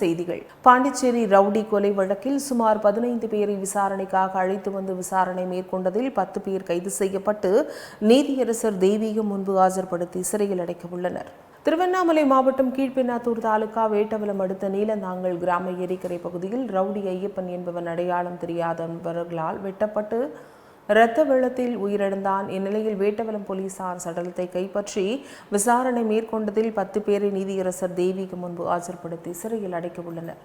செய்திகள். பாண்டிச்சேரி ரவுடி கொலை வழக்கில் சுமார் பதினைந்து பேரை விசாரணைக்காக அழைத்து வந்து விசாரணை மேற்கொண்டதில் பத்து பேர் கைது செய்யப்பட்டு நீதியரசர் தெய்வீகம் முன்பு ஆஜர்படுத்தி சிறையில் அடைக்க உள்ளனர் திருவண்ணாமலை மாவட்டம் கீழ்பெண்ணாத்தூர் தாலுகா வேட்டவலம் அடுத்த நீலநாங்கல் கிராம ஏரிக்கரை பகுதியில் ரவுடி ஐயப்பன் என்பவன் அடையாளம் தெரியாதவர்களால் வெட்டப்பட்டு இரத்த வெள்ளத்தில் உயிரிழந்தான். இந்நிலையில் வேட்டவலம் போலீசார் சடலத்தை கைப்பற்றி விசாரணை மேற்கொண்டதில் பத்து பேரை நீதியரசர் தேவிக்கு முன்பு ஆஜர்படுத்தி சிறையில் அடைக்க உள்ளனர்.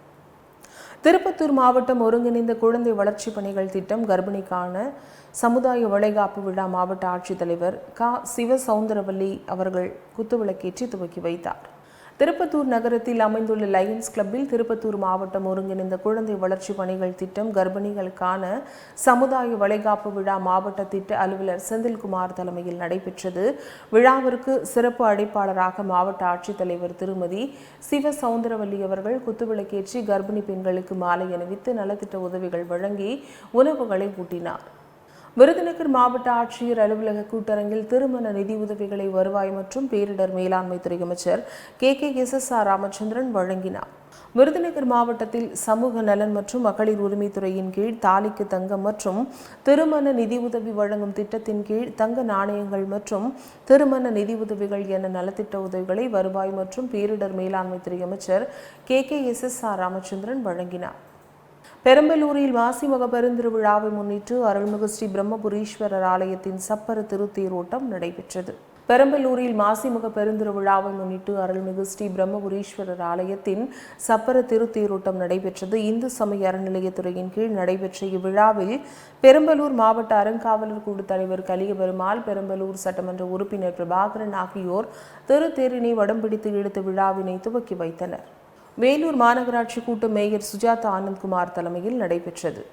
திருப்பத்தூர் மாவட்டம் ஒருங்கிணைந்த குழந்தை வளர்ச்சி பணிகள் திட்டம் கர்ப்பிணிக்கான சமுதாய வளைகாப்பு விழா மாவட்ட ஆட்சித்தலைவர் க. சிவசவுந்தரவல்லி அவர்கள் குத்துவிளக்கேற்றி துவக்கி வைத்தார். திருப்பத்தூர் நகரத்தில் அமைந்துள்ள லயன்ஸ் கிளப்பில் திருப்பத்தூர் மாவட்டம் ஒருங்கிணைந்த குழந்தை வளர்ச்சி பணிகள் திட்டம் கர்ப்பிணிகளுக்கான சமுதாய வளைகாப்பு விழா மாவட்ட திட்ட அலுவலர் செந்தில்குமார் தலைமையில் நடைபெற்றது. விழாவிற்கு சிறப்பு அழைப்பாளராக மாவட்ட ஆட்சித்தலைவர் திருமதி சிவ சவுந்தரவல்லி அவர்கள் குத்துவிளக்கேற்றி கர்ப்பிணி பெண்களுக்கு மாலை அணிவித்து நலத்திட்ட உதவிகள் வழங்கி உணவுகளை ஊட்டினார். விருதுநகர் மாவட்ட ஆட்சியர் அலுவலக கூட்டரங்கில் திருமண நிதி உதவிகளை வருவாய் மற்றும் பேரிடர் மேலாண்மை துறை அமைச்சர் K. K. S. S. R. Ramachandran வழங்கினார். விருதுநகர் மாவட்டத்தில் சமூக நலன் மற்றும் மகளிர் உரிமைத்துறையின் கீழ் தாலிக்கு தங்கம் மற்றும் திருமண நிதி உதவி வழங்கும் திட்டத்தின் கீழ் தங்க நாணயங்கள் மற்றும் திருமண நிதி உதவிகள் என நலத்திட்ட உதவிகளை வருவாய் மற்றும் பேரிடர் மேலாண்மை துறை அமைச்சர் K. K. S. S. R. Ramachandran வழங்கினார். பெரம்பலூரில் மாசிமக பெருந்திருவிழாவை முன்னிட்டு அருள்மிகு ஸ்ரீ பிரம்மபுரீஸ்வரர் ஆலயத்தின் சப்பர திருத்தேரோட்டம் நடைபெற்றது. பெரம்பலூரில் மாசிமுக பெருந்திருவிழாவை முன்னிட்டு அருள்மிகு ஸ்ரீ பிரம்மபுரீஸ்வரர் ஆலயத்தின் சப்பர திருத்தேரோட்டம் நடைபெற்றது. இந்து சமய அறநிலையத்துறையின் கீழ் நடைபெற்ற இவ்விழாவில் பெரம்பலூர் மாவட்ட அறங்காவலர் குழு தலைவர் கலியபெருமாள் பெரம்பலூர் சட்டமன்ற உறுப்பினர் பிரபாகரன் ஆகியோர் திருத்தேரினை வடம் பிடித்து விழாவினை துவக்கி வைத்தனர். வேலூர் மாநகராட்சி கூட்டம் மேயர் சுஜாதா ஆனந்த்குமார் தலைமையில் நடைபெற்றது.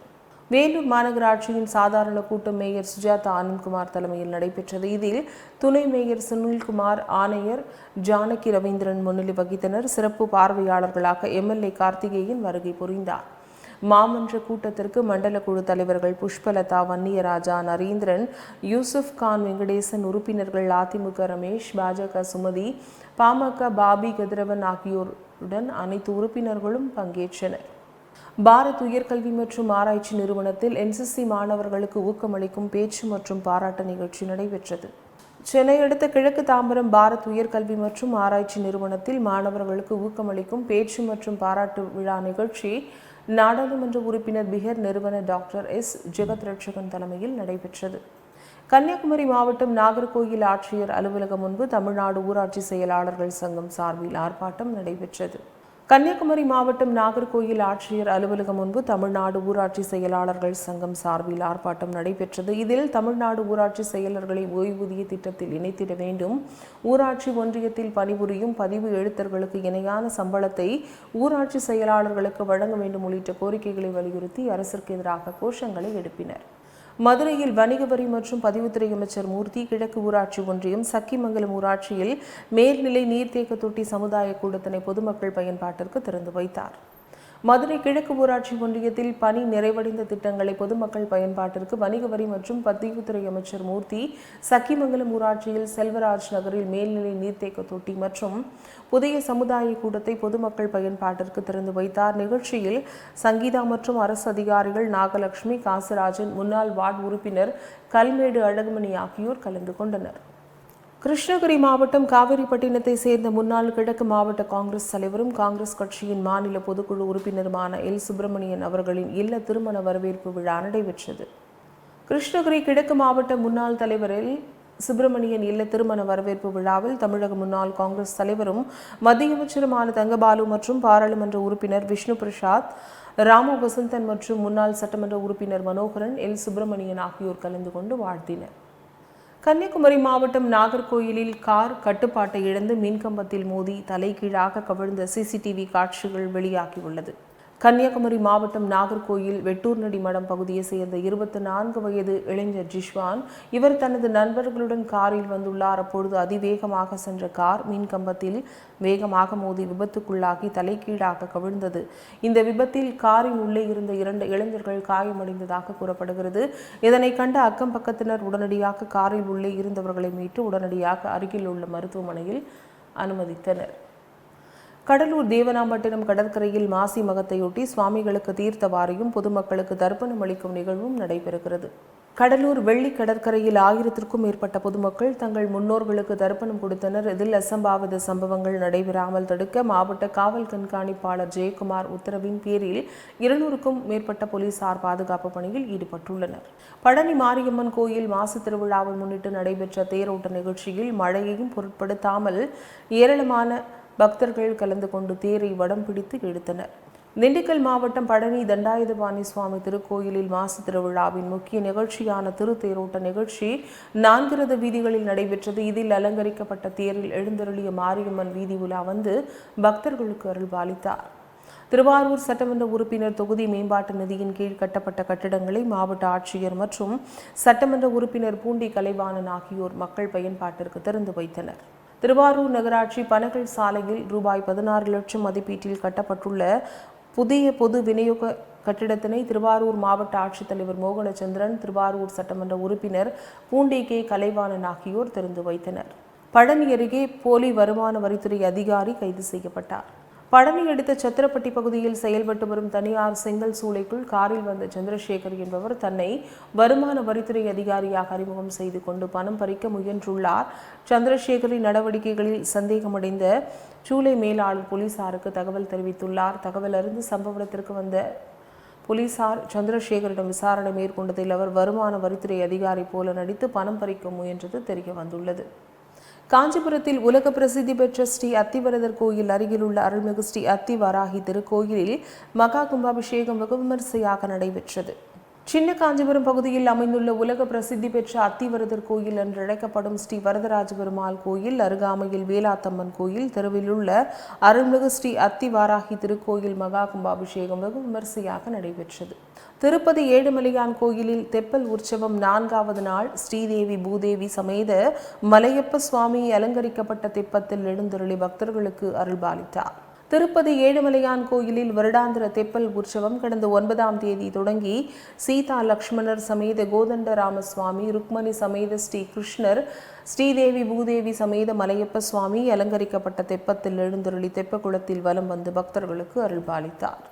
வேலூர் மாநகராட்சியின் சாதாரண கூட்டம் மேயர் சுஜாதா ஆனந்த்குமார் தலைமையில் நடைபெற்றது. இதில் துணை மேயர் சுனில்குமார் ஆணையர் ஜானகி ரவீந்திரன் முன்னிலை வகித்தனர். சிறப்பு பார்வையாளர்களாக எம்எல்ஏ கார்த்திகேயன் வருகை புரிந்தார். மாமன்ற கூட்டத்திற்கு மண்டல குழு தலைவர்கள் புஷ்பலதா வன்னியராஜா நரேந்திரன் யூசுப் கான் வெங்கடேசன் உறுப்பினர்கள் அதிமுக ரமேஷ் பாஜக சுமதி பாமக பாபி கதிரவன் ஆகியோர் உடன் அனைத்து உறுப்பினர்களும் பங்கேற்றனர். பாரத் உயர்கல்வி மற்றும் ஆராய்ச்சி நிறுவனத்தில் என்சிசி மாணவர்களுக்கு ஊக்கமளிக்கும் பேச்சு மற்றும் பாராட்டு நிகழ்ச்சி நடைபெற்றது. சென்னை அடுத்த கிழக்கு தாம்பரம் பாரத் உயர்கல்வி மற்றும் ஆராய்ச்சி நிறுவனத்தில் மாணவர்களுக்கு ஊக்கமளிக்கும் பேச்சு மற்றும் பாராட்டு விழா நிகழ்ச்சி நாடாளுமன்ற உறுப்பினர் பிகர் நிறுவன டாக்டர் எஸ். ஜெகத் ரட்சகன் தலைமையில் நடைபெற்றது. கன்னியாகுமரி மாவட்டம் நாகர்கோயில் ஆட்சியர் அலுவலகம் முன்பு தமிழ்நாடு ஊராட்சி செயலாளர்கள் சங்கம் சார்பில் ஆர்ப்பாட்டம் நடைபெற்றது. கன்னியாகுமரி மாவட்டம் நாகர்கோயில் ஆட்சியர் அலுவலகம் முன்பு தமிழ்நாடு ஊராட்சி செயலாளர்கள் சங்கம் சார்பில் ஆர்ப்பாட்டம் நடைபெற்றது. இதில் தமிழ்நாடு ஊராட்சி செயலர்களை ஓய்வூதிய திட்டத்தில் இணைத்திட வேண்டும். ஊராட்சி ஒன்றியத்தில் பணிபுரியும் பதிவு எழுத்தர்களுக்கு இணையான சம்பளத்தை ஊராட்சி செயலாளர்களுக்கு வழங்க வேண்டும் உள்ளிட்ட கோரிக்கைகளை வலியுறுத்தி அரசிற்கு எதிராக கோஷங்களை எழுப்பினர். மதுரையில் வணிக வரி மற்றும் பதிவுத்துறை அமைச்சர் மூர்த்தி கிழக்கு ஊராட்சி ஒன்றியம் சக்கிமங்கலம் ஊராட்சியில் மேல்நிலை நீர்த்தேக்க தொட்டி சமுதாய கூடத்தினை பொதுமக்கள் பயன்பாட்டிற்கு திறந்து வைத்தார். மதுரை கிழக்கு ஊராட்சி ஒன்றியத்தில் பணி நிறைவடைந்த திட்டங்களை பொதுமக்கள் பயன்பாட்டிற்கு வணிக வரி மற்றும் பதிவுத்துறை அமைச்சர் மூர்த்தி சக்கிமங்கலம் ஊராட்சியில் செல்வராஜ் நகரில் மேல்நிலை நீர்த்தேக்க தொட்டி மற்றும் புதிய சமுதாய கூடத்தை பொதுமக்கள் பயன்பாட்டிற்கு திறந்து வைத்தார். நிகழ்ச்சியில் சங்கீதா மற்றும் அரசு அதிகாரிகள் நாகலட்சுமி காசராஜன் முன்னாள் வார்டு உறுப்பினர் கல்மேடு அழகுமணி ஆகியோர் கலந்து கொண்டனர். கிருஷ்ணகிரி மாவட்டம் காவிரிப்பட்டினத்தை சேர்ந்த முன்னாள் கிழக்கு மாவட்ட காங்கிரஸ் தலைவரும் காங்கிரஸ் கட்சியின் மாநில பொதுக்குழு உறுப்பினருமான எல். சுப்பிரமணியன் அவர்களின் இல்ல திருமண வரவேற்பு விழா நடைபெற்றது. கிருஷ்ணகிரி கிழக்கு மாவட்ட முன்னாள் தலைவர் எல். சுப்பிரமணியன் இல்ல திருமண வரவேற்பு விழாவில் தமிழக முன்னாள் காங்கிரஸ் தலைவரும் மத்திய அமைச்சருமான தங்கபாலு மற்றும் பாராளுமன்ற உறுப்பினர் விஷ்ணு பிரசாத் ராமு வசந்தன் மற்றும் முன்னாள் சட்டமன்ற உறுப்பினர் மனோகரன் எல். சுப்பிரமணியன் ஆகியோர் கலந்து கொண்டு வாழ்த்தினர். கன்னியாகுமரி மாவட்டம் நாகர்கோயிலில் கார் கட்டுப்பாட்டை இழந்து மின்கம்பத்தில் மோதி தலைகீழாக கவிழ்ந்த சிசிடிவி காட்சிகள் வெளியாகியுள்ளது. கன்னியாகுமரி மாவட்டம் நாகர்கோயில் வெட்டூர்நடி மடம் பகுதியை சேர்ந்த இருபத்தி நான்கு வயது இளைஞர் ஜிஷ்வான் இவர் தனது நண்பர்களுடன் காரில் வந்துள்ளார். அப்பொழுது அதிவேகமாக சென்ற கார் மின்கம்பத்தில் வேகமாக மோதி விபத்துக்குள்ளாகி தலைகீழாக கவிழ்ந்தது. இந்த விபத்தில் காரின் உள்ளே இருந்த இரண்டு இளைஞர்கள் காயமடைந்ததாக கூறப்படுகிறது. இதனை கண்ட அக்கம் பக்கத்தினர் உடனடியாக காரில் உள்ளே இருந்தவர்களை மீட்டு உடனடியாக அருகில் உள்ள மருத்துவமனையில் அனுமதித்தனர். கடலூர் தேவனாம்பட்டினம் கடற்கரையில் மாசி மகத்தையொட்டி சுவாமிகளுக்கு தீர்த்தவாரியும் பொதுமக்களுக்கு தர்ப்பணம் அளிக்கும் நிகழ்வும் நடைபெறுகிறது. கடலூர் வெள்ளி கடற்கரையில் ஆயிரத்திற்கும் மேற்பட்ட பொதுமக்கள் தங்கள் முன்னோர்களுக்கு தர்ப்பணம் கொடுத்தனர். இதில் அசம்பாவித சம்பவங்கள் நடைபெறாமல் தடுக்க மாவட்ட காவல் கண்காணிப்பாளர் ஜெயக்குமார் உத்தரவின் பேரில் இருநூறுக்கும் மேற்பட்ட போலீசார் பாதுகாப்பு பணியில் ஈடுபட்டுள்ளனர். பழனி மாரியம்மன் கோயில் மாசு திருவிழாவை முன்னிட்டு நடைபெற்ற தேரோட்ட நிகழ்ச்சியில் மழையையும் பொருட்படுத்தாமல் ஏராளமான பக்தர்கள் கலந்து கொண்டு தேரை வடம் பிடித்து இழுத்தனர். திண்டுக்கல் மாவட்டம் பழனி தண்டாயுதபாணி சுவாமி திருக்கோயிலில் மாசு திருவிழாவின் முக்கிய நிகழ்ச்சியான திருத்தேரோட்ட நிகழ்ச்சி நான்கிரத வீதிகளில் நடைபெற்றது. இதில் அலங்கரிக்கப்பட்ட தேரில் எழுந்தருளிய மாரியம்மன் வீதி உலா வந்து பக்தர்களுக்கு அருள்பாலித்தார். திருவாரூர் சட்டமன்ற உறுப்பினர் தொகுதி மேம்பாட்டு நிதியின் கீழ் கட்டப்பட்ட கட்டிடங்களை மாவட்ட ஆட்சியர் மற்றும் சட்டமன்ற உறுப்பினர் பூண்டி கலைவாணன் ஆகியோர் மக்கள் பயன்பாட்டிற்கு திறந்து வைத்தனர். திருவாரூர் நகராட்சி பனகல் சாலையில் ரூபாய் பதினாறு லட்சம் மதிப்பீட்டில் கட்டப்பட்டுள்ள புதிய பொது விநியோக கட்டிடத்தினை திருவாரூர் மாவட்ட ஆட்சித்தலைவர் மோகனச்சந்திரன் திருவாரூர் சட்டமன்ற உறுப்பினர் பூண்டி கே. கலைவாணன் ஆகியோர் திறந்து வைத்தனர். பழனி அருகே போலி வருமான வரித்துறை அதிகாரி கைது செய்யப்பட்டார். பழனி அடுத்த சத்திரப்பட்டி பகுதியில் செயல்பட்டு வரும் தனியார் செங்கல் சூளைக்குள் காரில் வந்த சந்திரசேகர் என்பவர் தன்னை வருமான வரித்துறை அதிகாரியாக அறிமுகம் செய்து கொண்டு பணம் பறிக்க முயன்றுள்ளார். சந்திரசேகரின் நடவடிக்கைகளில் சந்தேகமடைந்த சூளை மேலாளர் போலீசாருக்கு தகவல் தெரிவித்துள்ளார். தகவல் அறிந்து சம்பவ இடத்திற்கு வந்த போலீசார் சந்திரசேகரிடம் விசாரணை மேற்கொண்டதில் அவர் வருமான வரித்துறை அதிகாரி போல நடித்து பணம் பறிக்க முயன்றது தெரிய வந்துள்ளது. காஞ்சிபுரத்தில் உலக பிரசித்தி பெற்ற ஸ்ரீ அத்திவரதர் கோயில் அருகிலுள்ள அருள்மிகு ஸ்ரீ அத்தி வராகி திருக்கோயிலில் மகா கும்பாபிஷேகம் வெகு விமரிசையாக நடைபெற்றது. சின்ன காஞ்சிபுரம் பகுதியில் அமைந்துள்ள உலக பிரசித்தி பெற்ற அத்திவரதர் கோயில் என்று அழைக்கப்படும் ஸ்ரீ வரதராஜ பெருமாள் கோயில் அருகாமையில் வேலாத்தம்மன் கோயில் தெருவில் உள்ள அருள்மிகு ஸ்ரீ அத்தி வாராகி திருக்கோயில் மகா கும்பாபிஷேகம் வெகு விமரிசையாக நடைபெற்றது. திருப்பதி ஏழுமலையான் கோயிலில் தெப்பல் உற்சவம் நான்காவது நாள் ஸ்ரீதேவி பூதேவி சமேத மலையப்ப சுவாமி அலங்கரிக்கப்பட்ட தெப்பத்தில் எழுந்தருளி பக்தர்களுக்கு அருள்பாலித்தார். திருப்பதி ஏழுமலையான் கோயிலில் வருடாந்திர தெப்பல் உற்சவம் கடந்த ஒன்பதாம் தேதி தொடங்கி சீதா லக்ஷ்மணர் சமேத கோதண்ட ராமசுவாமி ருக்மணி சமேத ஸ்ரீ கிருஷ்ணர் ஸ்ரீதேவி பூதேவி சமேத மலையப்ப சுவாமி அலங்கரிக்கப்பட்ட தெப்பத்தில் எழுந்தருளி தெப்பக்குளத்தில் வலம் வந்து பக்தர்களுக்கு அருள்பாலித்தார்.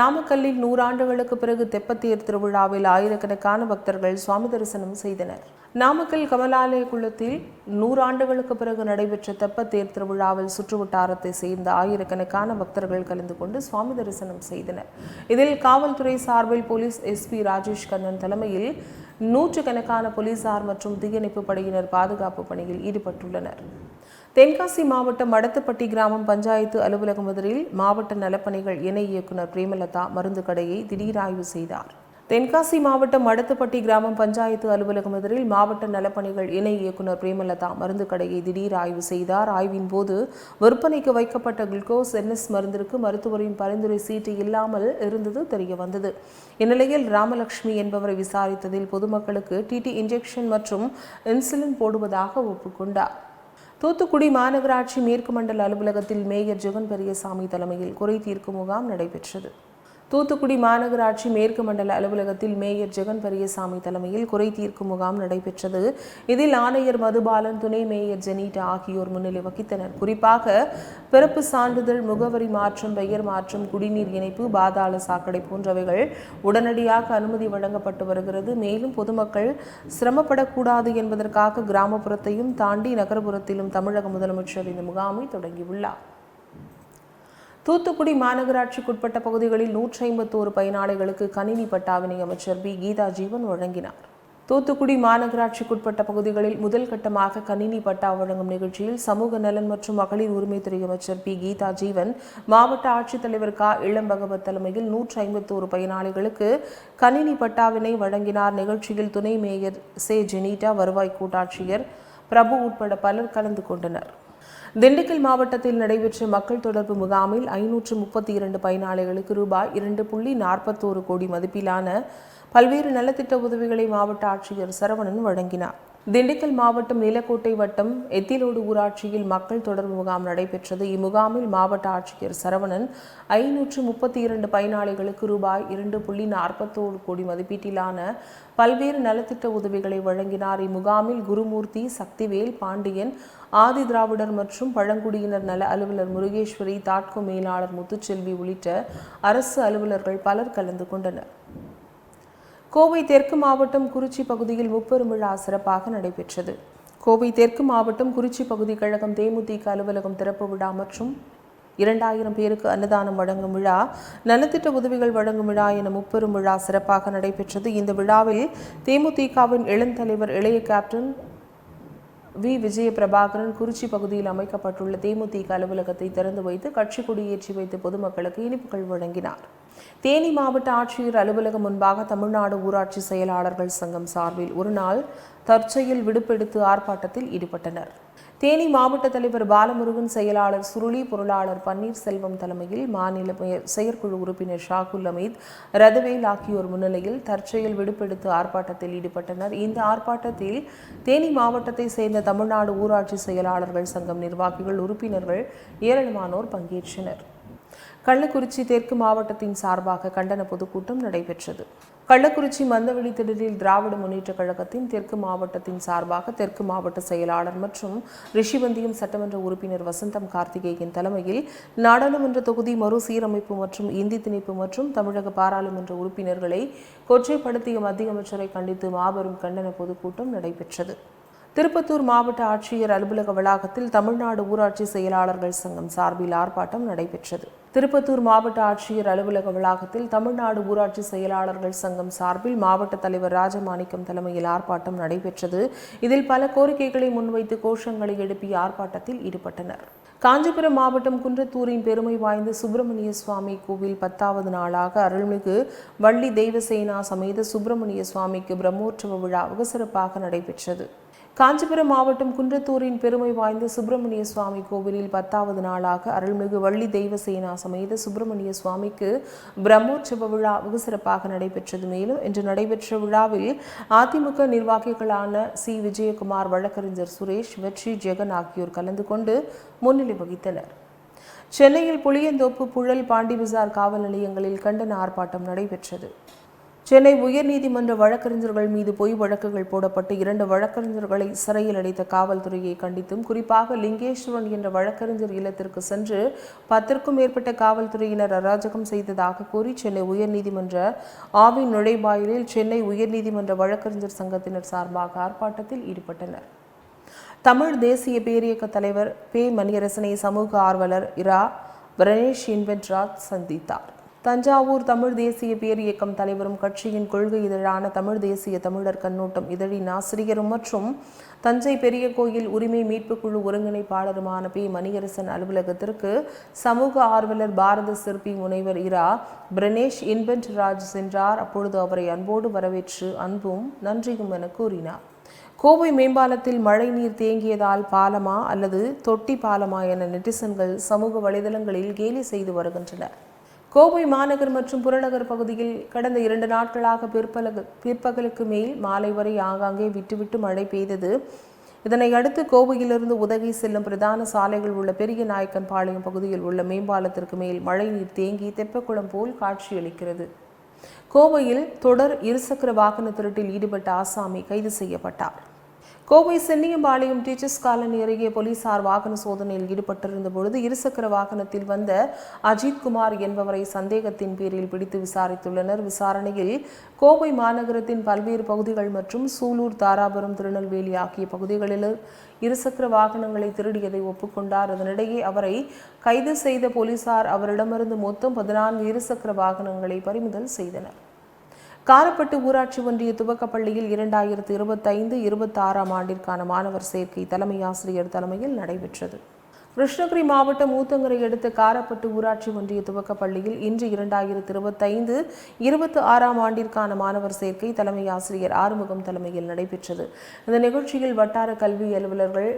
நாமக்கல்லில் நூறாண்டுகளுக்கு பிறகு தெப்பத்தேர் திருவிழாவில் ஆயிரக்கணக்கான பக்தர்கள் சுவாமி தரிசனம் செய்தனர். நாமக்கல் கமலாலய குளத்தில் நூறாண்டுகளுக்கு பிறகு நடைபெற்ற தெப்பத்தேர் திருவிழாவில் சுற்றுவட்டாரத்தை சேர்ந்த ஆயிரக்கணக்கான பக்தர்கள் கலந்து கொண்டு சுவாமி தரிசனம் செய்தனர். இதில் காவல்துறை சார்பில் போலீஸ் எஸ்பி ராஜேஷ் கண்ணன் தலைமையில் நூற்றுக்கணக்கான போலீசார் மற்றும் தீயணைப்பு படையினர் பாதுகாப்பு பணியில் ஈடுபட்டுள்ளனர். தென்காசி மாவட்டம் மடத்துப்பட்டி கிராமம் பஞ்சாயத்து அலுவலகம் எதிரில் மாவட்ட நலப்பணிகள் இணை இயக்குநர் பிரேமலதா மருந்து கடையை திடீர் ஆய்வு செய்தார். தென்காசி மாவட்டம் மடத்துப்பட்டி கிராமம் பஞ்சாயத்து அலுவலகம் எதிரில் மாவட்ட நலப்பணிகள் இணை இயக்குநர் பிரேமலதா மருந்து கடையை திடீர் ஆய்வு செய்தார். ஆய்வின் போது விற்பனைக்கு வைக்கப்பட்ட குளுக்கோஸ் என்எஸ் மருந்திற்கு மருத்துவரின் பரிந்துரை சீட்டு இல்லாமல் இருந்தது தெரிய வந்தது. இந்நிலையில் ராமலட்சுமி என்பவரை விசாரித்ததில் பொதுமக்களுக்கு டிடி இன்ஜெக்ஷன் மற்றும் இன்சுலின் போடுவதாக ஒப்புக்கொண்டார். தூத்துக்குடி மாநகராட்சி மேற்கு மண்டல அலுவலகத்தில் மேயர் ஜெகன் பெரியசாமி தலைமையில் குறை தீர்க்கும் முகாம் நடைபெற்றது. தூத்துக்குடி மாநகராட்சி மேற்கு மண்டல அலுவலகத்தில் மேயர் ஜெகன் பெரியசாமி தலைமையில் குறை தீர்க்கும் முகாம் நடைபெற்றது. இதில் ஆணையர் மதுபாலன் துணை மேயர் ஜெனீட்டா ஆகியோர் முன்னிலை வகித்தனர். குறிப்பாக பிறப்பு சான்றிதழ் முகவரி மாற்றம் பெயர் மாற்றம் குடிநீர் இணைப்பு பாதாள சாக்கடை போன்றவைகள் உடனடியாக அனுமதி வழங்கப்பட்டு வருகிறது. மேலும் பொதுமக்கள் சிரமப்படக்கூடாது என்பதற்காக கிராமப்புறத்தையும் தாண்டி நகர்ப்புறத்திலும் தமிழக முதலமைச்சர் இந்த முகாமை தொடங்கியுள்ளார். தூத்துக்குடி மாநகராட்சிக்குட்பட்ட பகுதிகளில் நூற்றி ஐம்பத்தோரு பயனாளிகளுக்கு கணினி பட்டாவினை அமைச்சர் பி கீதா ஜீவன் வழங்கினார். தூத்துக்குடி மாநகராட்சிக்குட்பட்ட பகுதிகளில் முதல் கட்டமாக கணினி பட்டா வழங்கும் நிகழ்ச்சியில் சமூக நலன் மற்றும் மகளிர் உரிமைத்துறை அமைச்சர் பி. கீதா ஜீவன் மாவட்ட ஆட்சித்தலைவர் க. இளம் பகவத் தலைமையில் நூற்றி ஐம்பத்தோரு பயனாளிகளுக்கு கணினி பட்டாவினை வழங்கினார். நிகழ்ச்சியில் துணை மேயர் சே. ஜெனீட்டா வருவாய் கூட்டாட்சியர் பிரபு உட்பட பலர் கலந்து கொண்டனர். திண்டுக்கல் மாவட்டத்தில் நடைபெற்ற மக்கள் தொடர்பு முகாமில் ஐநூற்று முப்பத்தி இரண்டு பயனாளிகளுக்கு ரூபாய் இரண்டு புள்ளி நாற்பத்தோரு கோடி மதிப்பிலான பல்வேறு நலத்திட்ட உதவிகளை மாவட்ட ஆட்சியர் சரவணன் வழங்கினார். திண்டுக்கல் மாவட்டம் நிலக்கோட்டை வட்டம் எத்திலோடு ஊராட்சியில் மக்கள் தொடர்பு முகாம் நடைபெற்றது. இம்முகாமில் மாவட்ட ஆட்சியர் சரவணன் ஐநூற்று முப்பத்தி இரண்டு பயனாளிகளுக்கு ரூபாய் இரண்டு புள்ளி நாற்பத்தோரு கோடி மதிப்பீட்டிலான பல்வேறு நலத்திட்ட உதவிகளை வழங்கினார். இம்முகாமில் குருமூர்த்தி சக்திவேல் பாண்டியன் ஆதி திராவிடர் மற்றும் பழங்குடியினர் நல அலுவலர் முருகேஸ்வரி தாட்கோ மேலாளர் முத்துச்செல்வி உள்ளிட்ட அரசு அலுவலர்கள் பலர் கலந்து கொண்டனர். கோவை தெற்கு மாவட்டம் குறிச்சி பகுதியில் முப்பெரும் விழா சிறப்பாக நடைபெற்றது. கோவை தெற்கு மாவட்டம் குறிச்சி பகுதி கழகம் தேமுதிக அலுவலகம் திறப்பு விழா மற்றும் இரண்டாயிரம் பேருக்கு அன்னதானம் வழங்கும் விழா நலத்திட்ட உதவிகள் வழங்கும் விழா என முப்பெரும் விழா சிறப்பாக நடைபெற்றது. இந்த விழாவில் தேமுதிகவின் இளந்தலைவர் இளைய கேப்டன் வி. விஜய பிரபாகரன் குறிச்சி பகுதியில் அமைக்கப்பட்டுள்ள தேமுதிக அலுவலகத்தை திறந்து வைத்து கட்சி கொடியேற்றி வைத்து பொதுமக்களுக்கு இனிப்புகள் வழங்கினார். தேனி மாவட்ட ஆட்சியர் அலுவலகம் முன்பாக தமிழ்நாடு ஊராட்சி செயலாளர்கள் சங்கம் சார்பில் ஒரு நாள் தற்செயல் விடுப்பெடுத்து ஆர்ப்பாட்டத்தில் ஈடுபட்டனர். தேனி மாவட்ட தலைவர் பாலமுருகன் செயலாளர் சுருளி பொருளாளர் பன்னீர்செல்வம் தலைமையில் மாநில செயற்குழு உறுப்பினர் ஷாகுல் அமீத் ரதவேல் ஆகியோர் முன்னிலையில் தற்செயல் விடுப்பெடுத்து ஆர்ப்பாட்டத்தில் ஈடுபட்டனர். இந்த ஆர்ப்பாட்டத்தில் தேனி மாவட்டத்தை சேர்ந்த தமிழ்நாடு ஊராட்சி செயலாளர்கள் சங்கம் நிர்வாகிகள் உறுப்பினர்கள் ஏராளமானோர் பங்கேற்றனர். கள்ளக்குறிச்சி தெற்கு மாவட்டத்தின் சார்பாக கண்டன பொதுக்கூட்டம் நடைபெற்றது. கள்ளக்குறிச்சி மந்தவெளி திடலில் திராவிட முன்னேற்றக் கழகத்தின் தெற்கு மாவட்டத்தின் சார்பாக தெற்கு மாவட்ட செயலாளர் மற்றும் ரிஷிவந்தியம் சட்டமன்ற உறுப்பினர் வசந்தம் கார்த்திகேயன் தலைமையில் நாடாளுமன்ற தொகுதி மறுசீரமைப்பு மற்றும் இந்தி திணிப்பு மற்றும் தமிழக பாராளுமன்ற உறுப்பினர்களை கொச்சைப்படுத்திய மத்திய அமைச்சரை கண்டித்து மாபெரும் கண்டன பொதுக்கூட்டம் நடைபெற்றது. திருப்பத்தூர் மாவட்ட ஆட்சியர் அலுவலக வளாகத்தில் தமிழ்நாடு ஊராட்சி செயலாளர்கள் சங்கம் சார்பில் ஆர்ப்பாட்டம் நடைபெற்றது. திருப்பத்தூர் மாவட்ட ஆட்சியர் அலுவலக வளாகத்தில் தமிழ்நாடு ஊராட்சி செயலாளர்கள் சங்கம் சார்பில் மாவட்ட தலைவர் ராஜமாணிக்கம் தலைமையில் ஆர்ப்பாட்டம் நடைபெற்றது. இதில் பல கோரிக்கைகளை முன்வைத்து கோஷங்களை எழுப்பி ஆர்ப்பாட்டத்தில் ஈடுபட்டனர். காஞ்சிபுரம் மாவட்டம் குன்றத்தூரின் பெருமை வாய்ந்த சுப்பிரமணிய சுவாமி கோவில் பத்தாவது நாளாக அருள்மிகு வள்ளி தெய்வசேனா சமேத சுப்பிரமணிய சுவாமிக்கு பிரம்மோற்சவ விழா வெகு சிறப்பாக நடைபெற்றது. காஞ்சிபுரம் மாவட்டம் குன்றத்தூரின் பெருமை வாய்ந்த சுப்பிரமணிய சுவாமி கோவிலில் பத்தாவது நாளாக அருள்மிகு வள்ளி தெய்வசேனா சமேத சுப்பிரமணிய சுவாமிக்கு பிரம்மோற்சவ விழா வெகு சிறப்பாக நடைபெற்றது. மேலும் இன்று நடைபெற்ற விழாவில் அதிமுக நிர்வாகிகளான சி. விஜயகுமார் வழக்கறிஞர் சுரேஷ் வெற்றி ஜெகன் ஆகியோர் கலந்து கொண்டு முன்னிலை வகித்தனர். சென்னையில் புளியந்தோப்பு புழல் பாண்டி விசார் காவல் நிலையங்களில் கண்டன ஆர்ப்பாட்டம் நடைபெற்றது. சென்னை உயர்நீதிமன்ற வழக்கறிஞர்கள் மீது பொய் வழக்குகள் போடப்பட்டு இரண்டு வழக்கறிஞர்களை சிறையில் அடைத்த காவல்துறையை கண்டித்தும் குறிப்பாக லிங்கேஸ்வரன் என்ற வழக்கறிஞர் இல்லத்திற்கு சென்று பத்திற்கும் மேற்பட்ட காவல்துறையினர் அராஜகம் செய்ததாக கூறி சென்னை உயர்நீதிமன்ற ஆவின் நுழைவாயிலில் சென்னை உயர்நீதிமன்ற வழக்கறிஞர் சங்கத்தினர் சார்பாக ஆர்ப்பாட்டத்தில் ஈடுபட்டனர். தமிழ் தேசிய பேரியக்க தலைவர் பே. மணியரசனை சமூக ஆர்வலர் இரா. பிரணேஷ் இன்வென்ட்ராஜ் சந்தித்தார். தஞ்சாவூர் தமிழ் தேசிய பேரியக்கம் தலைவரும் கட்சியின் கொள்கை இதழான தமிழ் தேசிய தமிழர் கண்ணோட்டம் இதழின் ஆசிரியரும் மற்றும் தஞ்சை பெரிய கோயில் உரிமை மீட்புக் குழு ஒருங்கிணைப்பாளருமான பி. மணியரசன் அலுவலகத்திற்கு சமூக ஆர்வலர் பாரத சிற்பி முனைவர் இரா. பிரணேஷ் இன்பென்ட் ராஜ் சென்றார். அப்பொழுது அவரை அன்போடு வரவேற்று அன்பும் நன்றியும் என கூறினார். கோவை மேம்பாலத்தில் மழைநீர் தேங்கியதால் பாலமா அல்லது தொட்டி பாலமா என நெட்டிசன்கள் சமூக வலைதளங்களில் கேலி செய்து வருகின்றனர் கோவை மாநகர் மற்றும் புறநகர் பகுதியில் கடந்த இரண்டு நாட்களாக பிற்பலகு பிற்பகலுக்கு மேல் மாலை வரை ஆங்காங்கே விட்டுவிட்டு மழை பெய்தது. இதனை அடுத்து கோவையிலிருந்து உதகை செல்லும் பிரதான சாலைகள் உள்ள பெரிய நாயக்கன் பாளையம் பகுதியில் உள்ள மேம்பாலத்திற்கு மேல் மழைநீர் தேங்கி தெப்பக்குளம் போல் காட்சியளிக்கிறது. கோவையில் தொடர் இருசக்கர வாகன திருட்டில் ஈடுபட்ட ஆசாமி கைது செய்யப்பட்டார். கோவை சென்னியம்பாளையம் டீச்சர்ஸ் காலனி அருகே போலீசார் வாகன சோதனையில் ஈடுபட்டிருந்த பொழுது இருசக்கர வாகனத்தில் வந்த அஜித் குமார் என்பவரை சந்தேகத்தின் பேரில் பிடித்து விசாரித்துள்ளனர். விசாரணையில் கோவை மாநகரத்தின் பல்வேறு பகுதிகள் மற்றும் சூலூர் தாராபுரம் திருநெல்வேலி ஆகிய பகுதிகளில் இருசக்கர வாகனங்களை திருடியதை ஒப்புக்கொண்டார். அதனிடையே அவரை கைது செய்த போலீசார் அவரிடமிருந்து மொத்தம் பதினான்கு இருசக்கர வாகனங்களை பறிமுதல் செய்தனர். காரப்பட்டு ஊராட்சி ஒன்றிய துவக்கப்பள்ளியில் இரண்டாயிரத்து இருபத்தைந்து இருபத்தாறாம் ஆண்டிற்கான மாணவர் சேர்க்கை தலைமை ஆசிரியர் தலைமையில் நடைபெற்றது. கிருஷ்ணகிரி மாவட்டம் ஊத்தங்கரை அடுத்த காரப்பட்டு ஊராட்சி ஒன்றிய துவக்கப்பள்ளியில் இன்று இரண்டாயிரத்து இருபத்தைந்து இருபத்தி ஆறாம் ஆண்டிற்கான மாணவர் சேர்க்கை தலைமை ஆசிரியர் ஆறுமுகம் தலைமையில் நடைபெற்றது. இந்த நிகழ்ச்சியில் வட்டார கல்வி அலுவலர்கள்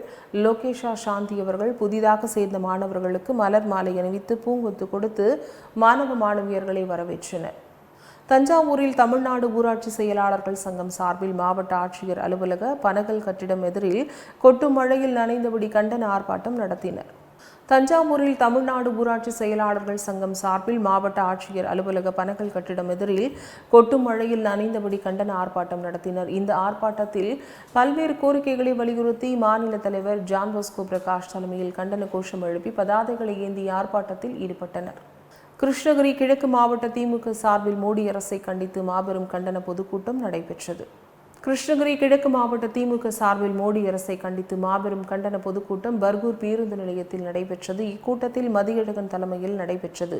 லோகேஷா சாந்தி அவர்கள் புதிதாக சேர்ந்த மாணவர்களுக்கு மலர் மாலை அணிவித்து பூங்கொத்து கொடுத்து மாணவ மாணவியர்களை வரவேற்றனர். தஞ்சாவூரில் தமிழ்நாடு ஊராட்சி செயலாளர்கள் சங்கம் சார்பில் மாவட்ட ஆட்சியர் அலுவலக பனகல் கட்டிடம் எதிரில் கொட்டும் மழையில் நனைந்தபடி கண்டன ஆர்ப்பாட்டம் நடத்தினர். தஞ்சாவூரில் தமிழ்நாடு ஊராட்சி செயலாளர்கள் சங்கம் சார்பில் மாவட்ட ஆட்சியர் அலுவலக பனகல் கட்டிடம் எதிரில் கொட்டும் மழையில் நனைந்தபடி கண்டன ஆர்ப்பாட்டம் நடத்தினர். இந்த ஆர்ப்பாட்டத்தில் பல்வேறு கோரிக்கைகளை வலியுறுத்தி மாநில தலைவர் ஜான் பாஸ்கோ பிரகாஷ் தலைமையில் கண்டன கோஷம் எழுப்பி பதாதைகளை ஏந்திய ஆர்ப்பாட்டத்தில் ஈடுபட்டனர். கிருஷ்ணகிரி கிழக்கு மாவட்ட திமுக சார்பில் மோடி அரசை கண்டித்து மாபெரும் கண்டன பொதுக்கூட்டம் நடைபெற்றது. கிருஷ்ணகிரி கிழக்கு மாவட்ட திமுக சார்பில் மோடி அரசை கண்டித்து மாபெரும் கண்டன பொதுக்கூட்டம் பர்கூர் பேருந்து நிலையத்தில் நடைபெற்றது. இக்கூட்டத்தில் மதியழகன் தலைமையில் நடைபெற்றது.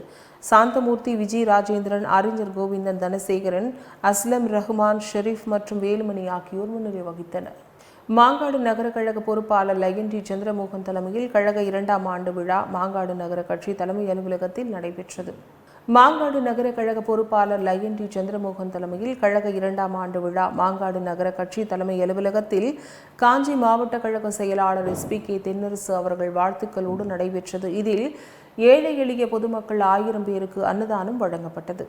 சாந்தமூர்த்தி விஜய் ராஜேந்திரன் அறிஞர் கோவிந்தன் தனசேகரன் அஸ்லம் ரஹ்மான் ஷெரீப் மற்றும் வேலுமணி ஆகியோர் முன்னிலை வகித்தனர். மாங்காடு நகர கழக பொறுப்பாளர் லயன் டி சந்திரமோகன் தலைமையில் கழக இரண்டாம் ஆண்டு விழா மாங்காடு நகர கட்சி தலைமை அலுவலகத்தில் நடைபெற்றது. மாங்காடு நகர கழக பொறுப்பாளர் லயன் டி சந்திரமோகன் தலைமையில் கழக இரண்டாம் ஆண்டு விழா மாங்காடு நகர கட்சி தலைமை அலுவலகத்தில் காஞ்சி மாவட்ட கழக செயலாளர் எஸ் பி கே தென்னரசு அவர்கள் வாழ்த்துக்களோடு நடைபெற்றது. இதில் ஏழை எளிய பொதுமக்கள் ஆயிரம் பேருக்கு அன்னதானம் வழங்கப்பட்டது.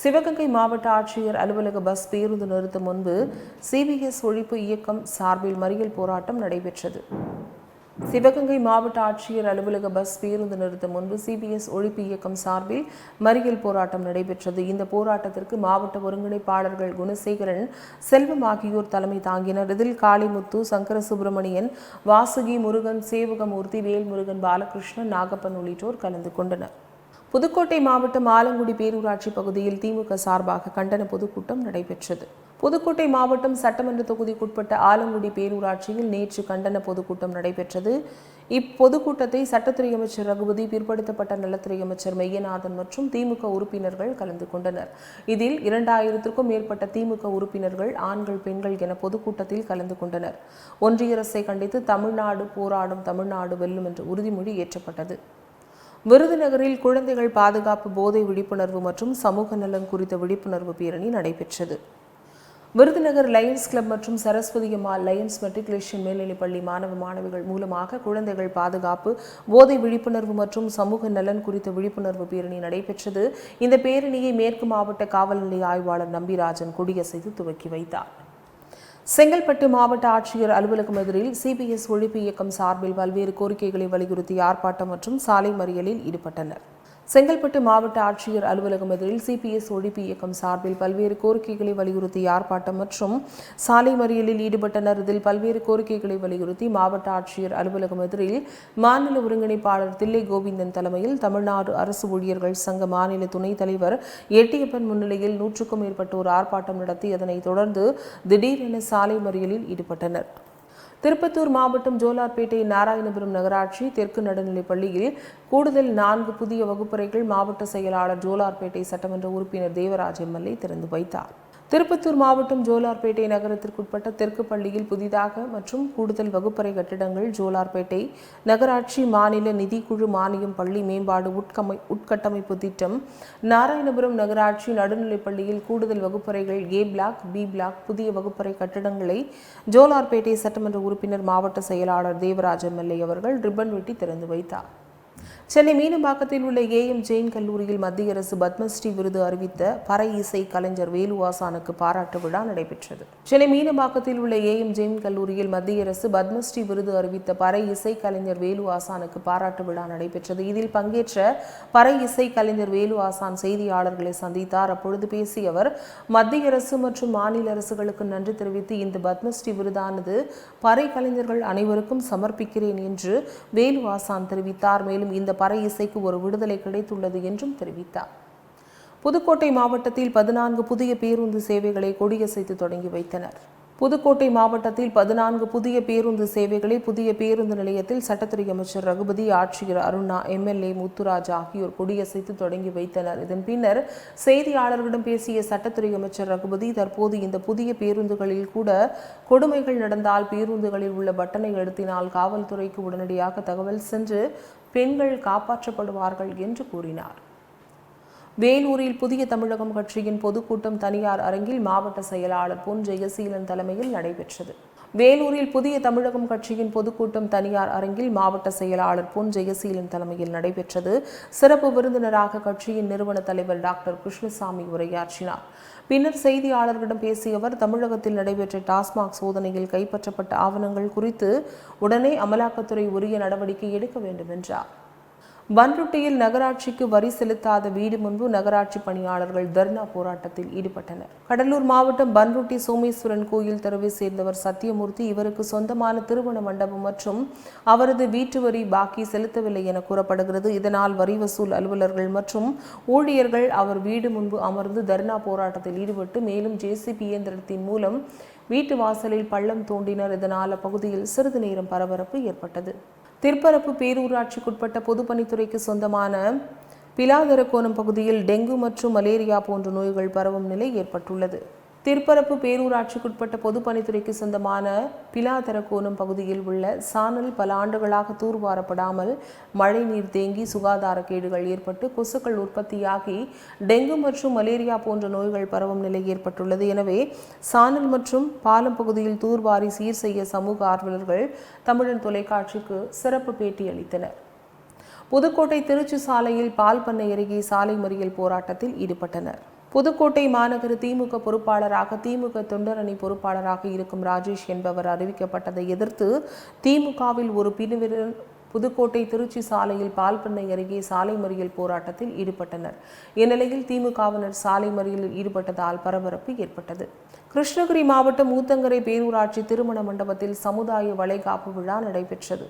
சிவகங்கை மாவட்ட ஆட்சியர் அலுவலக பஸ் பேருந்து நிறுத்தம் முன்பு சிபிஎஸ் ஒழிப்பு இயக்கம் சார்பில் மறியல் போராட்டம் நடைபெற்றது. சிவகங்கை மாவட்ட ஆட்சியர் அலுவலக பஸ் பேருந்து நிறுத்தம் முன்பு சிபிஎஸ் ஒழிப்பு இயக்கம் சார்பில் மறியல் போராட்டம் நடைபெற்றது. இந்த போராட்டத்திற்கு மாவட்ட ஒருங்கிணைப்பாளர்கள் குணசேகரன் செல்வம் ஆகியோர் தலைமை தாங்கினர். இதில் காளிமுத்து சங்கர சுப்பிரமணியன் வாசுகி முருகன் சேவகமூர்த்தி வேல்முருகன் பாலகிருஷ்ணன் நாகப்பன் உள்ளிட்டோர் கலந்து கொண்டனர். புதுக்கோட்டை மாவட்டம் ஆலங்குடி பேரூராட்சி பகுதியில் திமுக சார்பாக கண்டன பொதுக்கூட்டம் நடைபெற்றது. புதுக்கோட்டை மாவட்டம் சட்டமன்ற தொகுதிக்குட்பட்ட ஆலங்குடி பேரூராட்சியில் நேற்று கண்டன பொதுக்கூட்டம் நடைபெற்றது. இப்பொதுக்கூட்டத்தை சட்டத்துறை அமைச்சர் ரகுபதி பிற்படுத்தப்பட்ட நலத்துறை அமைச்சர் மெய்யநாதன் மற்றும் திமுக உறுப்பினர்கள் கலந்து கொண்டனர். இதில் இரண்டாயிரத்திற்கும் மேற்பட்ட திமுக உறுப்பினர்கள் ஆண்கள் பெண்கள் என பொதுக்கூட்டத்தில் கலந்து கொண்டனர். ஒன்றிய அரசை கண்டித்து தமிழ்நாடு போராடும் தமிழ்நாடு வெல்லும் என்ற உறுதிமொழி ஏற்றப்பட்டது. விருதுநகரில் குழந்தைகள் பாதுகாப்பு போதை விழிப்புணர்வு மற்றும் சமூக நலன் குறித்த விழிப்புணர்வு பேரணி நடைபெற்றது. விருதுநகர் லயன்ஸ் கிளப் மற்றும் சரஸ்வதி அம்மாள் லயன்ஸ் மெட்ரிகுலேஷன் மேல்நிலைப்பள்ளி மாணவ மாணவிகள் மூலமாக குழந்தைகள் பாதுகாப்பு போதை விழிப்புணர்வு மற்றும் சமூக நலன் குறித்த விழிப்புணர்வு பேரணி நடைபெற்றது. இந்த பேரணியை மேற்கு மாவட்ட காவல் நிலைய ஆய்வாளர் நம்பிராஜன் கொடியசைத்து துவக்கி வைத்தார். செங்கல்பட்டு மாவட்ட ஆட்சியர் அலுவலகம் எதிரில் சிபிஎஸ் ஒழிப்பு இயக்கம் சார்பில் பல்வேறு கோரிக்கைகளை வலியுறுத்தி ஆர்ப்பாட்டம் மற்றும் சாலை மறியலில் ஈடுபட்டனர். செங்கல்பட்டு மாவட்ட ஆட்சியர் அலுவலகம் எதிரில் சிபிஎஸ் ஒழிப்பு இயக்கம் சார்பில் பல்வேறு கோரிக்கைகளை வலியுறுத்தி ஆர்ப்பாட்டம் மற்றும் சாலை மறியலில் ஈடுபட்டனர். இதில் பல்வேறு கோரிக்கைகளை வலியுறுத்தி மாவட்ட ஆட்சியர் அலுவலகம் எதிரில் மாநில ஒருங்கிணைப்பாளர் தில்லை கோவிந்தன் தலைமையில் தமிழ்நாடு அரசு ஊழியர்கள் சங்க மாநில துணைத் தலைவர் எட்டியப்பன் முன்னிலையில் நூற்றுக்கும் மேற்பட்டோர் ஆர்ப்பாட்டம் நடத்தி அதனைத் தொடர்ந்து திடீரென சாலை மறியலில் ஈடுபட்டனர். திருப்பத்தூர் மாவட்டம் ஜோலார்பேட்டை நாராயணபுரம் நகராட்சி தெற்கு நடுநிலைப் பள்ளியில் கூடுதல் நான்கு புதிய வகுப்பறைகள் மாவட்ட செயலாளர் ஜோலார்பேட்டை சட்டமன்ற உறுப்பினர் தேவராஜ் எம்எல்ஏ திறந்து வைத்தார். திருப்பத்தூர் மாவட்டம் ஜோலார்பேட்டை நகரத்திற்குட்பட்ட தெற்கு பள்ளியில் புதிதாக மற்றும் கூடுதல் வகுப்பறை கட்டிடங்கள் ஜோலார்பேட்டை நகராட்சி மாநில நிதிக்குழு மானியம் பள்ளி மேம்பாடு உட்கமை உட்கட்டமைப்பு திட்டம் நாராயணபுரம் நகராட்சி நடுநிலைப் பள்ளியில் கூடுதல் வகுப்பறைகள் ஏ பிளாக் பி பிளாக் புதிய வகுப்பறை கட்டிடங்களை ஜோலார்பேட்டை சட்டமன்ற உறுப்பினர் மாவட்ட செயலாளர் தேவராஜ் எம்எல்ஏ அவர்கள் ரிப்பன் வெட்டி திறந்து வைத்தார். சென்னை மீனம்பாக்கத்தில் உள்ள ஏஎம் ஜெயின் கல்லூரியில் மத்திய அரசு பத்மஸ்ரீ விருது அறிவித்த பறை இசை கலைஞர் வேலுவாசானுக்கு பாராட்டு விழா நடைபெற்றது. சென்னை மீனம்பாக்கத்தில் உள்ள ஏஎம் ஜெயின் கல்லூரியில் மத்திய அரசு பத்மஸ்ரீ விருது அறிவித்த பறை இசை கலைஞர் வேலு ஆசானுக்கு பாராட்டு விழா நடைபெற்றது. இதில் பங்கேற்ற பறை இசை கலைஞர் வேலு ஆசான் செய்தியாளர்களை சந்தித்தார். அப்பொழுது பேசிய அவர் மத்திய அரசு மற்றும் மாநில அரசுகளுக்கு நன்றி தெரிவித்து இந்த பத்மஸ்ரீ விருதானது பறை கலைஞர்கள் அனைவருக்கும் சமர்ப்பிக்கிறேன் என்று வேலு ஆசான் தெரிவித்தார். மேலும் இந்த பறை இசைக்கு ஒரு விடுதலை கிடைத்துள்ளது என்றும் தெரிவித்தார். புதுக்கோட்டை மாவட்டத்தில் பதினான்கு புதிய பேருந்து சேவைகளை கொடியசைத்து தொடங்கி வைத்தனர். புதுக்கோட்டை மாவட்டத்தில் பதினான்கு புதிய பேருந்து சேவைகளை புதிய பேருந்து நிலையத்தில் சட்டத்துறை அமைச்சர் ரகுபதி ஆட்சியர் அருணா எம்எல்ஏ முத்துராஜ் ஆகியோர் கொடியசைத்து தொடங்கி வைத்தனர். இதன் பின்னர் செய்தியாளர்களிடம் பேசிய சட்டத்துறை அமைச்சர் ரகுபதி தற்போது இந்த புதிய பேருந்துகளில் கூட கொடுமைகள் நடந்தால் பேருந்துகளில் உள்ள பட்டனை எடுத்தினால் காவல்துறைக்கு உடனடியாக தகவல் சென்று பெண்கள் காப்பாற்றப்படுவார்கள் என்று கூறினார். வேலூரில் புதிய தமிழகம் கட்சியின் பொதுக்கூட்டம் தனியார் அரங்கில் மாவட்ட செயலாளர் பொன் ஜெயசீலன் தலைமையில் நடைபெற்றது. வேலூரில் புதிய தமிழகம் கட்சியின் பொதுக்கூட்டம் தனியார் அரங்கில் மாவட்ட செயலாளர் பொன் ஜெயசீலன் தலைமையில் நடைபெற்றது. சிறப்பு விருந்தினராக கட்சியின் நிறுவன தலைவர் டாக்டர் கிருஷ்ணசாமி உரையாற்றினார். பின்னர் செய்தியாளர்களிடம் பேசிய அவர் தமிழகத்தில் நடைபெற்ற டாஸ்மாக் சோதனையில் கைப்பற்றப்பட்ட ஆவணங்கள் குறித்து உடனே அமலாக்கத்துறை உரிய நடவடிக்கை எடுக்க வேண்டும் என்றார். பன்ருட்டியில் நகராட்சிக்கு வரி செலுத்தாத வீடு முன்பு நகராட்சி பணியாளர்கள் தர்ணா போராட்டத்தில் ஈடுபட்டனர். கடலூர் மாவட்டம் பன்ருட்டி சோமேஸ்வரன் கோயில் தெருவை சேர்ந்தவர் சத்தியமூர்த்தி இவருக்கு சொந்தமான திருமண மண்டபம் மற்றும் அவரது வீட்டு வரி பாக்கி செலுத்தவில்லை என கூறப்படுகிறது. இதனால் வரி வசூல் அலுவலர்கள் மற்றும் ஊழியர்கள் அவர் வீடு முன்பு அமர்ந்து தர்ணா போராட்டத்தில் ஈடுபட்டு மேலும் ஜேசிபி இயந்திரத்தின் மூலம் வீட்டு வாசலில் பள்ளம் தோண்டினர். இதனால் அப்பகுதியில் சிறிது நேரம் பரபரப்பு ஏற்பட்டது. திருப்பரப்பு பேரூராட்சிக்குட்பட்ட பொதுப்பணித்துறைக்கு சொந்தமான பிலாதரக்கோணம் பகுதியில் டெங்கு மற்றும் மலேரியா போன்ற நோய்கள் பரவும் நிலை ஏற்பட்டுள்ளது. திருப்பரப்பு பேரூராட்சிக்குட்பட்ட பொதுப்பணித்துறைக்கு சொந்தமான பிலாதரக்கோணம் பகுதியில் உள்ள சானல் பல ஆண்டுகளாக தூர்வாரப்படாமல் மழைநீர் தேங்கி சுகாதார கேடுகள் ஏற்பட்டு கொசுக்கள் உற்பத்தியாகி டெங்கு மற்றும் மலேரியா போன்ற நோய்கள் பரவும் நிலை ஏற்பட்டுள்ளது. எனவே சானல் மற்றும் பாலம் பகுதியில் தூர்வாரி சீர் செய்ய சமூக ஆர்வலர்கள் தமிழன் தொலைக்காட்சிக்கு சிறப்பு பேட்டி அளித்தனர். புதுக்கோட்டை திருச்சி சாலையில் பால் பண்ணை அருகே சாலை மறியல் போராட்டத்தில் ஈடுபட்டனர். புதுக்கோட்டை மாநகர திமுக பொறுப்பாளராக திமுக தொண்டரணி பொறுப்பாளராக இருக்கும் ராஜேஷ் என்பவர் அறிவிக்கப்பட்டதை எதிர்த்து திமுகவில் ஒரு பிரிவினர் புதுக்கோட்டை திருச்சி சாலையில் பால் பண்ணை அருகே சாலை மறியல் போராட்டத்தில் ஈடுபட்டனர். இந்நிலையில் திமுகவினர் சாலை மறியலில் ஈடுபட்டதால் பரபரப்பு ஏற்பட்டது. கிருஷ்ணகிரி மாவட்டம் ஊத்தங்கரை பேரூராட்சி திருமண மண்டபத்தில் சமுதாய வளைகாப்பு விழா நடைபெற்றது.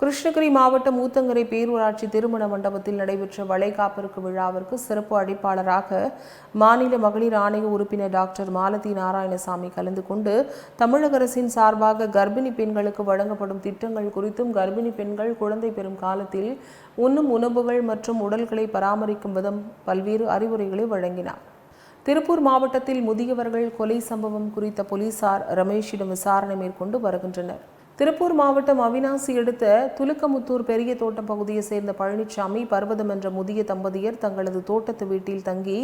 கிருஷ்ணகிரி மாவட்டம் ஊத்தங்கரை பேரூராட்சி திருமண மண்டபத்தில் நடைபெற்ற வளைகாப்பிற்கு விழாவிற்கு சிறப்பு அழைப்பாளராக மாநில மகளிர் ஆணைய உறுப்பினர் டாக்டர் மாலதி நாராயணசாமி கலந்து கொண்டு தமிழக அரசின் சார்பாக கர்ப்பிணி பெண்களுக்கு வழங்கப்படும் திட்டங்கள் குறித்தும் கர்ப்பிணி பெண்கள் குழந்தை பெறும் காலத்தில் உண்ணும் உணவுகள் மற்றும் உடல்களை பராமரிக்கும் விதம் பல்வேறு அறிவுரைகளை வழங்கினார். திருப்பூர் மாவட்டத்தில் முதியவர்கள் கொலை சம்பவம் குறித்த போலீசார் ரமேஷிடம் விசாரணை மேற்கொண்டு வருகின்றனர். திருப்பூர் மாவட்டம் அவினாசி அடுத்த துலுக்கமுத்தூர் பெரிய தோட்டம் பகுதியை சேர்ந்த பழனிசாமி பர்வதம் என்ற முதிய தம்பதியர் தங்களது தோட்டத்து வீட்டில் தங்கி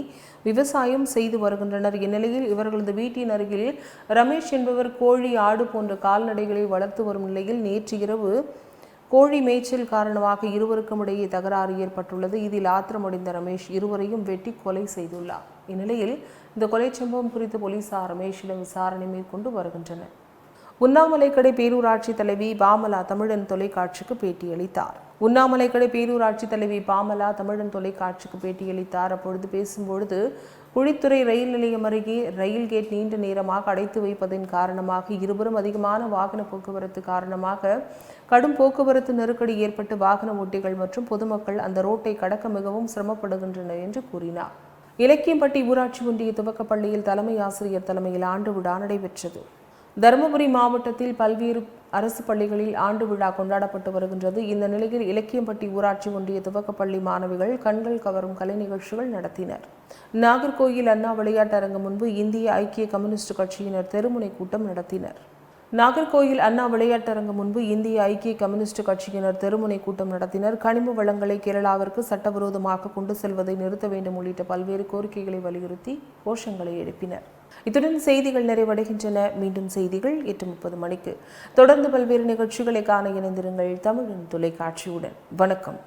விவசாயம் செய்து வருகின்றனர். இந்நிலையில் இவர்களது வீட்டின் அருகில் ரமேஷ் என்பவர் கோழி ஆடு போன்ற கால்நடைகளை வளர்த்து வரும் நிலையில் நேற்று இரவு கோழி மேய்ச்சல் காரணமாக இருவருக்கும் இடையே தகராறு ஏற்பட்டுள்ளது. இதில் ஆத்திரமடைந்த ரமேஷ் இருவரையும் வெட்டி கொலை செய்துள்ளார். இந்நிலையில் இந்த கொலை சம்பவம் குறித்து போலீசார் ரமேஷிடம் விசாரணை மேற்கொண்டு வருகின்றனர். உண்ணாமலைக்கடை பேரூராட்சி தலைவி பாமலா தமிழன் தொலைக்காட்சிக்கு பேட்டியளித்தார். உண்ணாமலைக்கடை பேரூராட்சி தலைவி பாமலா தமிழன் தொலைக்காட்சிக்கு பேட்டியளித்தார். அப்பொழுது பேசும்பொழுது குழித்துறை ரயில் நிலையம் அருகே ரயில் கேட் நீண்ட நேரமாக அடைத்து வைப்பதன் காரணமாக இருவரும் அதிகமான வாகன போக்குவரத்து காரணமாக கடும் போக்குவரத்து நெருக்கடி ஏற்பட்டு வாகன ஓட்டிகள் மற்றும் பொதுமக்கள் அந்த ரோட்டை கடக்க மிகவும் சிரமப்படுகின்றனர் என்று கூறினார். இலக்கியம்பட்டி ஊராட்சி ஒன்றிய துவக்கப்பள்ளியில் தலைமை ஆசிரியர் தலைமையில் ஆண்டு விழா நடைபெற்றது. தருமபுரி மாவட்டத்தில் பல்வேறு அரசு பள்ளிகளில் ஆண்டு விழா கொண்டாடப்பட்டு வருகின்றது. இந்த நிலையில் இலக்கியம்பட்டி ஊராட்சி ஒன்றிய துவக்கப்பள்ளி மாணவிகள் கண்கள் கவரும் கலை நிகழ்ச்சிகள் நடத்தினர். நாகர்கோயில் அண்ணா விளையாட்டரங்கு முன்பு இந்திய ஐக்கிய கம்யூனிஸ்ட் கட்சியினர் தெருமுனை கூட்டம் நடத்தினர். நாகர்கோயில் அண்ணா விளையாட்டரங்கு முன்பு இந்திய ஐக்கிய கம்யூனிஸ்ட் கட்சியினர் தெருமுனை கூட்டம் நடத்தினர். கனிம வளங்களை கேரளாவிற்கு சட்டவிரோதமாக கொண்டு செல்வதை நிறுத்த வேண்டும் உள்ளிட்ட பல்வேறு கோரிக்கைகளை வலியுறுத்தி கோஷங்களை எழுப்பினர். இத்துடன் செய்திகள் நிறைவடைகின்றன. மீண்டும் செய்திகள் எட்டு முப்பது மணிக்கு. தொடர்ந்து பல்வேறு நிகழ்ச்சிகளை காண இணைந்திருங்கள் தமிழின் தொலைக்காட்சியுடன். வணக்கம்.